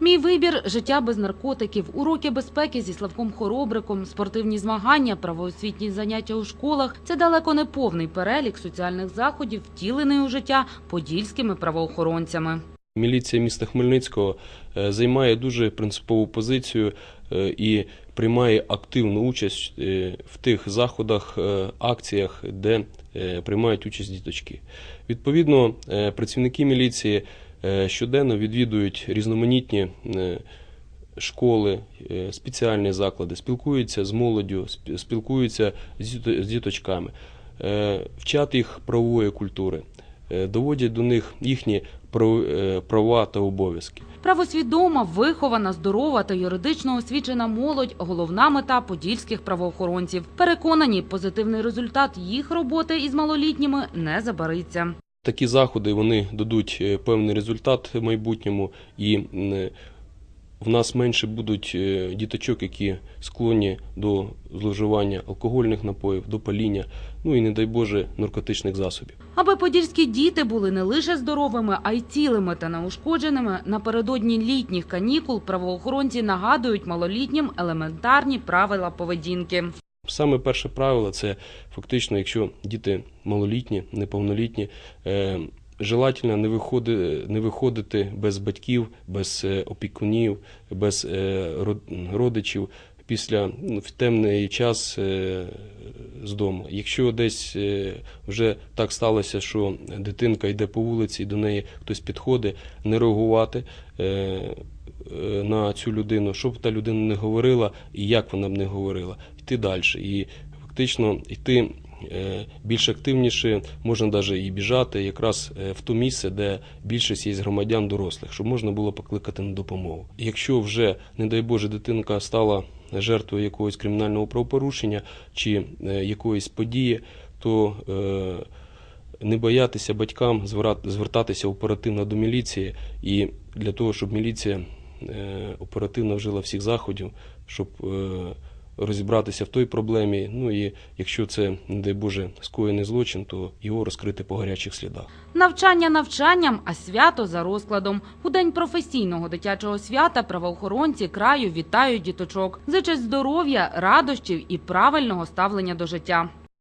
Мій вибір життя без наркотиків, уроки безпеки зі Славком Хоробриком, спортивні змагання, правоосвітні заняття у школах це далеко не повний перелік соціальних заходів, втілений у життя подільськими правоохоронцями. Міліція міста Хмельницького е, займає дуже принципову позицію е, і приймає активну участь е, в тих заходах, акціях, де приймають участь діточки. Відповідно, працівники міліції щоденно відвідують різноманітні е, школи, е, спеціальні заклади, спілкуються з молоддю, спілкуються з діточками, е, вчать їх правової культури, е, доводять до них їхні прав- е, права та обов'язки. Правосвідома, вихована, здорова та юридично освічена молодь – головна мета подільських правоохоронців. Переконані, позитивний результат їх роботи із малолітніми не забариться. Такі заходи вони дадуть е, певний результат в майбутньому, і в нас менше будуть е, діточок, які склонні до зловживання алкогольних напоїв, до паління, ну і не дай Боже наркотичних засобів. Аби подільські діти були не лише здоровими, а й цілими та неушкодженими, напередодні літніх канікул правоохоронці нагадують малолітнім елементарні правила поведінки. Саме перше правило це фактично, якщо діти малолітні, неповнолітні, е, желательно не, виходи, не виходити без батьків, без е, опікунів, без е, родичів після ну, в темний час з дому. Якщо десь вже так сталося, що дитинка йде по вулиці, і до неї хтось підходить, не реагувати. Е, На цю людину, що б та людина не говорила і як вона б не говорила, йти далі. І фактично йти е, більш активніше, можна навіть і біжати якраз е, в то місце, де більшість є громадян дорослих, щоб можна було покликати на допомогу. Якщо вже, не дай Боже, дитинка стала жертвою якогось кримінального правопорушення чи якоїсь події, то не боятися батькам звертатися оперативно до міліції і для того, щоб міліція оперативно вжила всіх заходів, щоб е, розібратися в той проблемі. Ну і якщо це, не дай Боже, скоєний злочин, то його розкрити по гарячих слідах. Навчання навчанням, а свято за розкладом. У день професійного дитячого свята правоохоронці краю вітають діточок. Зичать здоров'я, радощів і правильного ставлення до життя.